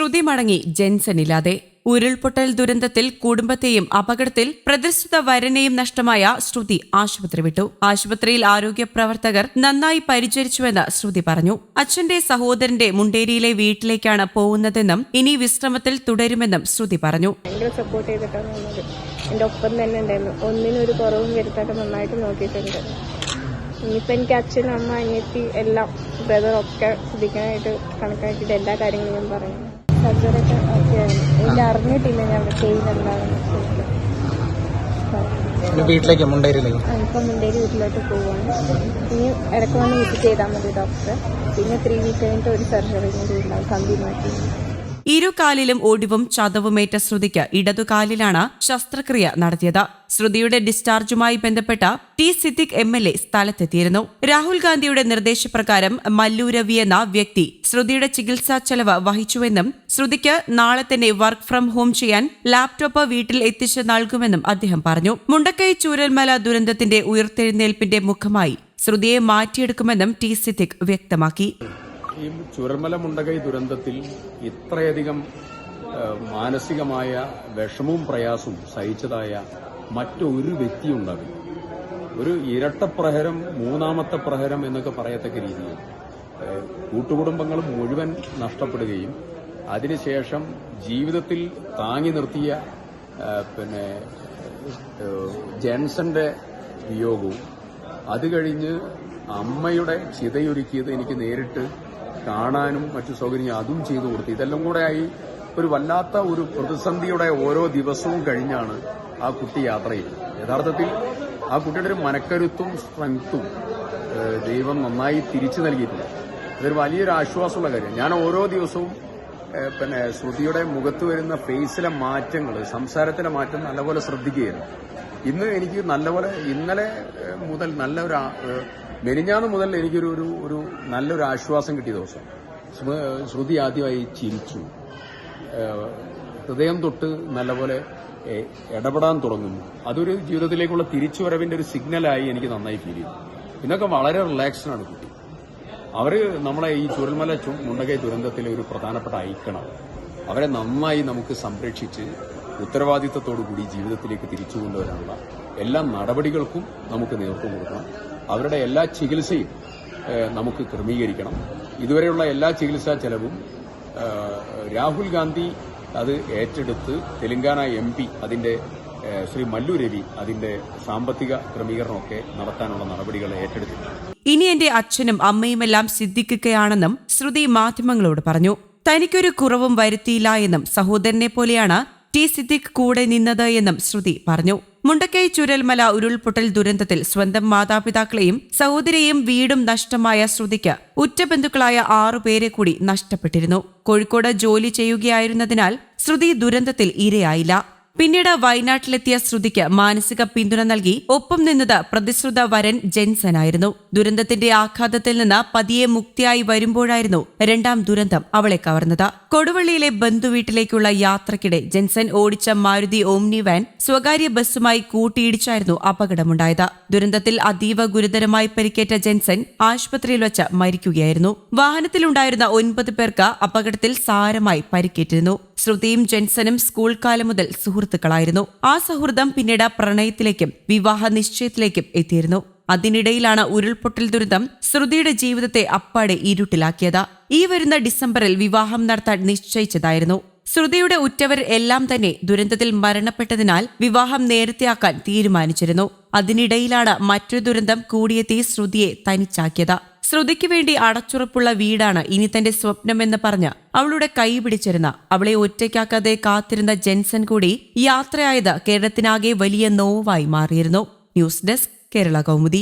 ശ്രുതി മടങ്ങി ജെൻസനില്ലാതെ. ഉരുൾപൊട്ടൽ ദുരന്തത്തിൽ കുടുംബത്തെയും അപകടത്തിൽ പ്രതിഷ്ഠിത വരനെയും നഷ്ടമായ ശ്രുതി ആശുപത്രി വിട്ടു. ആശുപത്രിയിൽ ആരോഗ്യ പ്രവർത്തകർ നന്നായി പരിചരിച്ചുവെന്ന് ശ്രുതി പറഞ്ഞു. അച്ഛന്റെ സഹോദരന്റെ മുണ്ടേരിയിലെ വീട്ടിലേക്കാണ് പോകുന്നതെന്നും ഇനി വിശ്രമത്തിൽ തുടരുമെന്നും ശ്രുതി പറഞ്ഞു. സപ്പോർട്ട് ചെയ്തിട്ടാണ് എന്റെ ഒപ്പം തന്നെ ഉണ്ടായിരുന്നു. ഒന്നിനും ഒരു കുറവും വരുത്താതെ നന്നായിട്ട് നോക്കിയിട്ടുണ്ട്. ഇനിയിപ്പോൾ എനിക്ക് അച്ഛൻ അമ്മ അനിയത്തി എല്ലാം ബ്രദർ ഒക്കെ ശ്രദ്ധിക്കാനായിട്ട് കണക്കാക്കിയിട്ട് എല്ലാ കാര്യങ്ങളും ഞാൻ പറയും സർജറി ഒക്കെ ഓക്കെയായിരുന്നു എനിക്ക് അറിഞ്ഞിട്ടില്ല ഞാൻ എന്താണെന്ന് പിന്നെ വീട്ടിലേക്ക് മുണ്ടേരിയിലേക്ക്? ഇപ്പം മുണ്ടേരി വീട്ടിലോട്ട് പോവാണ്. ഇനി ഇടയ്ക്ക് വന്ന് വിസിറ്റ് ചെയ്താൽ മതി ഡോക്ടർ പിന്നെ ത്രീ വീക്ക് കഴിഞ്ഞിട്ട് ഒരു സർജറി കൂടി ഉണ്ടാവും കമ്പി മാറ്റി. ഇരു കാലിലും ഒടിവും ചതവുമേറ്റ ശ്രുതിക്ക് ഇടതുകാലിലാണ് ശസ്ത്രക്രിയ നടത്തിയത്. ശ്രുതിയുടെ ഡിസ്ചാർജുമായി ബന്ധപ്പെട്ട T Siddique M L A സ്ഥലത്തെത്തിയിരുന്നു. Rahul ഗാന്ധിയുടെ നിർദ്ദേശപ്രകാരം മല്ലു രവി എന്ന വ്യക്തി ശ്രുതിയുടെ ചികിത്സാ ചെലവ് വഹിച്ചുവെന്നും ശ്രുതിക്ക് നാളെ തന്നെ വർക്ക് ഫ്രം ഹോം ചെയ്യാൻ ലാപ്ടോപ്പ് വീട്ടിൽ എത്തിച്ച് നൽകുമെന്നും അദ്ദേഹം പറഞ്ഞു. മുണ്ടക്കൈ ചൂരൽമല ദുരന്തത്തിന്റെ ഉയർത്തെഴുന്നേൽപ്പിന്റെ മുഖമായി ശ്രുതിയെ മാറ്റിയെടുക്കുമെന്നും ടി സിദ്ദിഖ് വ്യക്തമാക്കി. ഈ ചുരൽമല മുണ്ടകൈ ദുരന്തത്തിൽ ഇത്രയധികം മാനസികമായ വിഷമവും പ്രയാസവും സഹിച്ചതായ മറ്റൊരു വ്യക്തി ഉണ്ടാവില്ല ഒരു ഇരട്ട പ്രഹരം മൂന്നാമത്തെ പ്രഹരം എന്നൊക്കെ പറയത്തക്ക രീതിയിൽ. കൂട്ടുകുടുംബങ്ങൾ മുഴുവൻ നഷ്ടപ്പെടുകയും അതിനുശേഷം ജീവിതത്തിൽ താങ്ങി നിർത്തിയ പിന്നെ ജെൻസന്റെ വിയോഗവും അത് കഴിഞ്ഞ് അമ്മയുടെ ചിതയൊരുക്കിയത് എനിക്ക് നേരിട്ട് കാണാനും മറ്റു സൗകര്യം അതും ചെയ്തു കൊടുത്തു ഇതെല്ലാം കൂടെ ആയി ഒരു വല്ലാത്ത ഒരു പ്രതിസന്ധിയുടെ ഓരോ ദിവസവും കഴിഞ്ഞാണ് ആ കുട്ടി യാത്ര ചെയ്യുന്നത്. യഥാർത്ഥത്തിൽ ആ കുട്ടിയുടെ ഒരു മനക്കരുത്തും സ്ട്രെങ്ത്തും ദൈവം നന്നായി തിരിച്ചു നൽകിയിട്ടുണ്ട്. അതൊരു വലിയൊരു ആശ്വാസമുള്ള കാര്യം ഞാൻ ഓരോ ദിവസവും പിന്നെ ശ്രുതിയുടെ മുഖത്ത് വരുന്ന ഫേസിലെ മാറ്റങ്ങൾ സംസാരത്തിലെ മാറ്റം നല്ലപോലെ ശ്രദ്ധിക്കുകയായിരുന്നു ഇന്ന് എനിക്ക് നല്ലപോലെ ഇന്നലെ മുതൽ ആ- ഏഹ്, മെനിഞ്ഞാന്ന് മുതൽ എനിക്കൊരു ഒരു ഒരു നല്ലൊരു ആശ്വാസം കിട്ടിയ ദിവസം. ശ്രുതി ആദ്യമായി ചിരിച്ചു. ഹൃദയം തൊട്ട് നല്ലപോലെ ഇടപെടാൻ തുടങ്ങുന്നു. അതൊരു ജീവിതത്തിലേക്കുള്ള തിരിച്ചുവരവിന്റെ ഒരു സിഗ്നലായി എനിക്ക് നന്നായി ഫീൽ ചെയ്തു. ഇന്നൊക്കെ വളരെ റിലാക്സ്ഡാണ് കുട്ടി. അവർ നമ്മളെ ഈ ചുരൽമല മുണ്ടകൈ ദുരന്തത്തിലെ ഒരു പ്രധാനപ്പെട്ട ഐക്കണാണ്. അവരെ നന്നായി നമുക്ക് സംരക്ഷിച്ച് ഉത്തരവാദിത്തത്തോടു കൂടി ജീവിതത്തിലേക്ക് തിരിച്ചുകൊണ്ടുവരാനുള്ള എല്ലാ നടപടികൾക്കും നമുക്ക് നേതൃത്വം കൊടുക്കണം. അവരുടെ എല്ലാ ചികിത്സയും നമുക്ക് ക്രമീകരിക്കണം. ഇതുവരെയുള്ള എല്ലാ ചികിത്സാ ചെലവും രാഹുൽ ഗാന്ധി അത് ഏറ്റെടുത്ത് തെലങ്കാന എം പി അതിന്റെ ശ്രീ മല്ലു രവി അതിന്റെ സാമ്പത്തിക ക്രമീകരണമൊക്കെ നടത്താനുള്ള നടപടികൾ ഏറ്റെടുത്തിട്ടുണ്ട്. ഇനി എന്റെ അച്ഛനും അമ്മയുമെല്ലാം സിദ്ധിക്കുകയാണെന്നും ശ്രുതി മാധ്യമങ്ങളോട് പറഞ്ഞു. തനിക്കൊരു കുറവും വരുത്തിയില്ല എന്നും സഹോദരനെ പോലെയാണ് ടി സിദ്ദിഖ് കൂടെ നിന്നത് എന്നും ശ്രുതി പറഞ്ഞു. മുണ്ടക്കൈ ചുരൽമല ഉരുൾപൊട്ടൽ ദുരന്തത്തിൽ സ്വന്തം മാതാപിതാക്കളെയും സഹോദരിയെയും വീടും നഷ്ടമായ ശ്രുതിക്ക് ഉറ്റബന്ധുക്കളായ ആറുപേരെ കൂടി നഷ്ടപ്പെട്ടിരുന്നു. കോഴിക്കോട് ജോലി ചെയ്യുകയായിരുന്നതിനാൽ ശ്രുതി ദുരന്തത്തിൽ ഇരയായില്ല. പിന്നീട് വയനാട്ടിലെത്തിയ ശ്രുതിക്ക് മാനസിക പിന്തുണ നൽകി ഒപ്പം നിന്നത് പ്രതിശ്രുത വരൻ ജെൻസനായിരുന്നു ദുരന്തത്തിന്റെ ആഘാതത്തിൽ നിന്ന് പതിയെ മുക്തിയായി വരുമ്പോഴായിരുന്നു രണ്ടാം ദുരന്തം അവളെ കവർന്നത്. കൊടുവള്ളിയിലെ ബന്ധുവീട്ടിലേക്കുള്ള യാത്രക്കിടെ ജെൻസൻ ഓടിച്ച മാരുതി ഓംനി വാൻ സ്വകാര്യ ബസ്സുമായി കൂട്ടിയിടിച്ചായിരുന്നു അപകടമുണ്ടായത്. ദുരന്തത്തിൽ അതീവ ഗുരുതരമായി പരിക്കേറ്റ ജെൻസൻ ആശുപത്രിയിൽ വച്ച് മരിക്കുകയായിരുന്നു. വാഹനത്തിലുണ്ടായിരുന്ന ഒൻപത് പേർക്ക് അപകടത്തിൽ സാരമായി പരിക്കേറ്റിരുന്നു. ശ്രുതിയും ജെൻസനും സ്കൂൾ കാലം മുതൽ സുഹൃത്തുക്കളായിരുന്നു. ആ സൗഹൃദം പിന്നീട് പ്രണയത്തിലേക്കും വിവാഹ നിശ്ചയത്തിലേക്കും എത്തിയിരുന്നു. അതിനിടയിലാണ് ഉരുൾപൊട്ടൽ ദുരിതം ശ്രുതിയുടെ ജീവിതത്തെ അപ്പാടെ ഇരുട്ടിലാക്കിയത്. ഈ വരുന്ന ഡിസംബറിൽ വിവാഹം നടത്താൻ നിശ്ചയിച്ചതായിരുന്നു. ശ്രുതിയുടെ ഉറ്റവർ എല്ലാം തന്നെ ദുരന്തത്തിൽ മരണപ്പെട്ടതിനാൽ വിവാഹം നേരത്തെയാക്കാൻ തീരുമാനിച്ചിരുന്നു. അതിനിടയിലാണ് മറ്റൊരു ദുരന്തം കൂടിയെത്തി ശ്രുതിയെ തനിച്ചാക്കിയത്. ശ്രുതിക്ക് വേണ്ടി അടച്ചുറപ്പുള്ള വീടാണ് ഇനി തന്റെ സ്വപ്നമെന്ന് പറഞ്ഞ് അവളുടെ കൈ പിടിച്ചിരുന്ന. അവളെ ഒറ്റയ്ക്കാക്കാതെ കാത്തിരുന്ന ജെൻസൺ കൂടി യാത്രയായത് കേരളത്തിനാകെ വലിയ നോവായി മാറിയിരുന്നു. News desk Kerala Kaumudi.